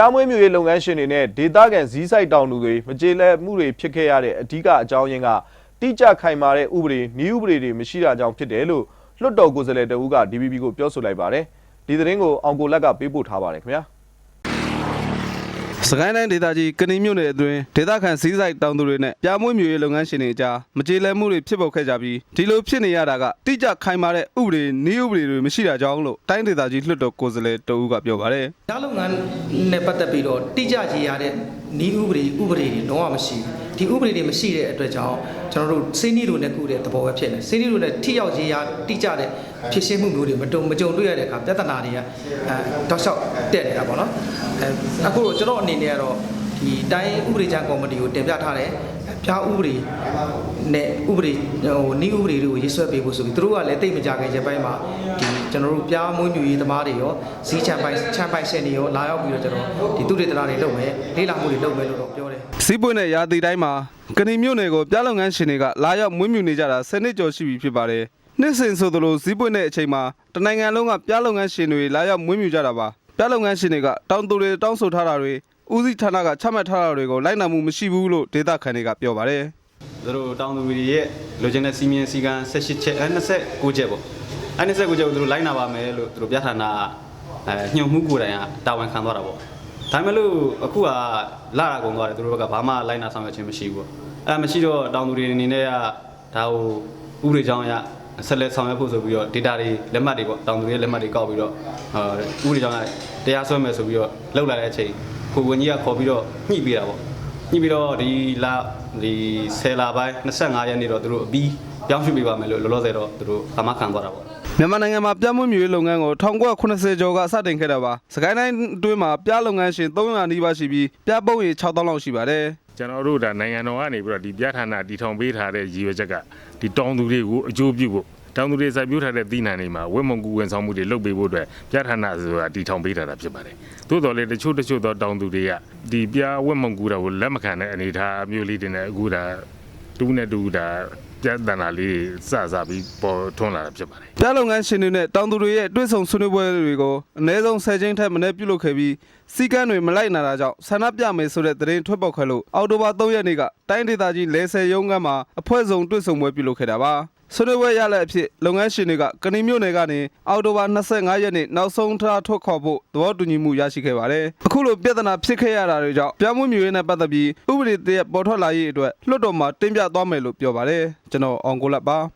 ပြားမွေးမြူရေးလုပ်ငန်းရှင်တွေနဲ့ဒေသခံဇီးဆိုင်တောင်သူတွေမကြေလဲမှုတွေဖြစ်ခဲ့ရတဲ့အဓိကအကြောင်းရင်းကတိကျခိုင်မာတဲ့ဥပဒေနည်းဥပဒေတွေမရှိတာကြောင့်ဖြစ်တယ်လို့လွှတ်တော်ကိုယ်စားလှယ်တဦးက DPP ကိုပြောဆိုလိုက်ပါတယ်ဒီသတင်းကိုအောင်ကိုလက်ကပေးပို့ထားပါတယ်ခင်ဗျာ စကိုင်းတိုင်းဒေသကြီးကဏီမြို့နယ်အတွင်းဒေသခံစည်းစိုက်တောင်သူတွေနဲ့ပြားမွေးမြူရေးလုပ်ငန်းရှင်တွေကြားမကြေလည်မှုတွေဖြစ်ပေါ်ခဲ့ကြပြီးဒီလိုဖြစ်နေရတာကတိကျခိုင်မာတဲ့ဥပဒေနည်းဥပဒေတွေမရှိတာကြောင့်လို့တိုင်းဒေသကြီးလွှတ်တော်ကိုယ်စားလှယ်တဦးကပြောပါတယ်ဓာတ်လုပ်ငန်းနဲ့ပတ်သက်ပြီးတော့တိကျကြီးရတဲ့ဤဥပဒေဥပဒေတွေလုံးဝမရှိဘူး ဒီဥပဒေတွေမရှိတဲ့အတွက်ကြောင့်ကျွန်တော်တို့စိနီတို့နဲ့ကုတဲ့သဘောပဲဖြစ်နေစိနီတို့နဲ့ထိရောက်ကြီးရတိကျတဲ့ဖြစ်ရှင်းမှုမျိုးတွေမတုံမကြုံတွေ့ရတဲ့အခါပြဿနာတွေကအဲတောက်လျှောက်တက်နေတာပေါ့နော်အဲအခုတော့ကျွန်တော်အနေနဲ့ကတော့ဒီတိုင်းဥပဒေချမ်းကော်မတီကိုတင်ပြထားတယ် ပြားဥပဒေနဲ့ဥပဒေဟိုနီးဥပဒေတွေကိုရေးဆွဲပေးဖို့ဆိုပြီးသူတို့ကလည်းတိတ်မကြခင်ရက်ပိုင်းမှာဒီကျွန်တော်တို့ပြားမွေးမြူရေးသမားတွေရောဇီးချန်ပိုင်ချန်ပိုင်ရှင်တွေရောလာရောက်ပြီးတော့ကျွန်တော်ဒီသူတွေတရာတွေလုပ်မယ်လေးလာမှုတွေလုပ်မယ်လို့တော့ပြောတယ်စီးပွင့်တဲ့ရာသီတိုင်းမှာကဏီမြို့နယ်ကိုပြားလုပ်ငန်းရှင်တွေကလာရောက်မွေးမြူနေကြတာ10နှစ်ကျော်ရှိပြီဖြစ်ပါတယ်နှစ်စဉ်ဆိုသလိုစီးပွင့်တဲ့အချိန်မှာတနိုင်ငံလုံးကပြားလုပ်ငန်းရှင်တွေလာရောက်မွေးမြူကြတာပါပြားလုပ်ငန်းရှင်တွေကတောင်သူတွေတောင်းဆိုထားတာတွေ ဦးစီးဌာနကချမှတ်ထားတာတွေကိုလိုက်နာမှုမရှိဘူးလို့ဒေသခံတွေကပြောပါတယ်သူတို့တောင်သူတွေရဲ့လိုချင်တဲ့စီမင်းစီကံ18ချက်အဲ29ချက်ပေါ့အဲ29ချက်ကိုသူတို့လိုက်နာပါမယ်လို့သူတို့ပြဋ္ဌာန်းတာအဲညှို့မှုကိုယ်တိုင်ကတာဝန်ခံသွားတာပေါ့ဒါပေမဲ့လို့အခုကလာတာကုန်သွားတယ်သူတို့ဘက်ကဘာမှလိုက်နာဆောင်ရွက်ခြင်းမရှိဘူးပေါ့အဲမရှိတော့တောင်သူတွေအနေနဲ့ကဒါဟိုဥပဒေကြောင်းအရဆက်လက်ဆောင်ရွက်ဖို့ဆိုပြီးတော့ data တွေလက်မှတ်တွေပေါ့တောင်သူတွေရဲ့လက်မှတ်တွေကောက်ပြီးတော့ဟိုဥပဒေကြောင်းကတရားစွဲမယ်ဆိုပြီးတော့လောက်လာတဲ့အချိန် ကိုဝန်ကြီးကခေါ်ပြီးတော့ညှိပေးတာပေါ့ညှိပြီးတော့ဒီလာဒီ10လပိုင်း25ရက်နေ့တော့သူတို့အပြီးပြောင်းရွှေ့ပေးပါမယ်လို့လောလောဆယ်တော့သူတို့အမခံသွားတာပေါ့မြန်မာနိုင်ငံမှာပြားမွေးမြူရေးလုပ်ငန်းကို1980ကျော်ကစတင်ခဲ့တာပါစကိုင်းတိုင်းအတွင်းမှာပြားလုပ်ငန်းရှင်300နီးပါးရှိပြီးပြားပုံးရေ6000လောက်ရှိပါတယ်ကျွန်တော်တို့ဒါနိုင်ငံတော်ကနေပြီးတော့ဒီပြဋ္ဌာန်းတည်ထောင်ပေးထားတဲ့ရည်ရွယ်ချက်ကဒီတောင်သူတွေကိုအကျိုးပြုဖို့ တောင်သူတွေစိုက်ပျိုးထားတဲ့သီးနှံတွေမှာဝက်မုံကူဝန်ဆောင်မှုတွေလုပ်ပေးဖို့အတွက်ပြဋ္ဌာန်းဆိုတာတည်ထောင်ပေးထားတာဖြစ်ပါတယ်။သို့တော်လည်းတချို့တချို့သောတောင်သူတွေကဒီပြားဝက်မုံကူတာကိုလက်မခံတဲ့အနေအထားမျိုးလေးတွေနဲ့အခုဒါတူးနဲ့တူးဒါပြဿနာလေးစစပြီးပေါ်ထွန်းလာတာဖြစ်ပါတယ်ပြားလုပ်ငန်းရှင်တွေနဲ့တောင်သူတွေရဲ့တွဲဆုံဆွေးနွေးပွဲတွေကိုအနည်းဆုံး10ချိန်ထက်မနည်းပြုလုပ်ခဲ့ပြီးစီကန်းတွေမလိုက်နာတာကြောင့်ဆန္ဒပြမယ်ဆိုတဲ့သတင်းထွက်ပေါ်ခဲ့လို့အောက်တိုဘာ3ရက်နေ့ကတိုင်းဒေသကြီးလဲဆယ်ရုံးကမ်းမှာအဖွဲ့စုံတွဲဆုံပွဲပြုလုပ်ခဲ့တာပါ ဆွေးနွေးပွဲရလဒ်အဖြစ်လုပ်ငန်းရှင်တွေကကဏီမြို့နယ်ကနေအောက်တိုဘာ25ရက်နေ့နောက်ဆုံးထားထုတ်ခေါ်ဖို့သဘောတူညီမှုရရှိခဲ့ပါတယ်အခုလိုပြဿနာဖြစ်ခဲ့ရတာတွေကြောင့်ပြားမွေးမြူရေးနဲ့ပတ်သက်ပြီးဥပဒေတရက်ပေါ်ထွက်လာရေးအတွက်လွှတ်တော်မှာတင်ပြသွားမယ်လို့ပြောပါတယ်ကျွန်တော်အောင်ကိုလတ်ပါ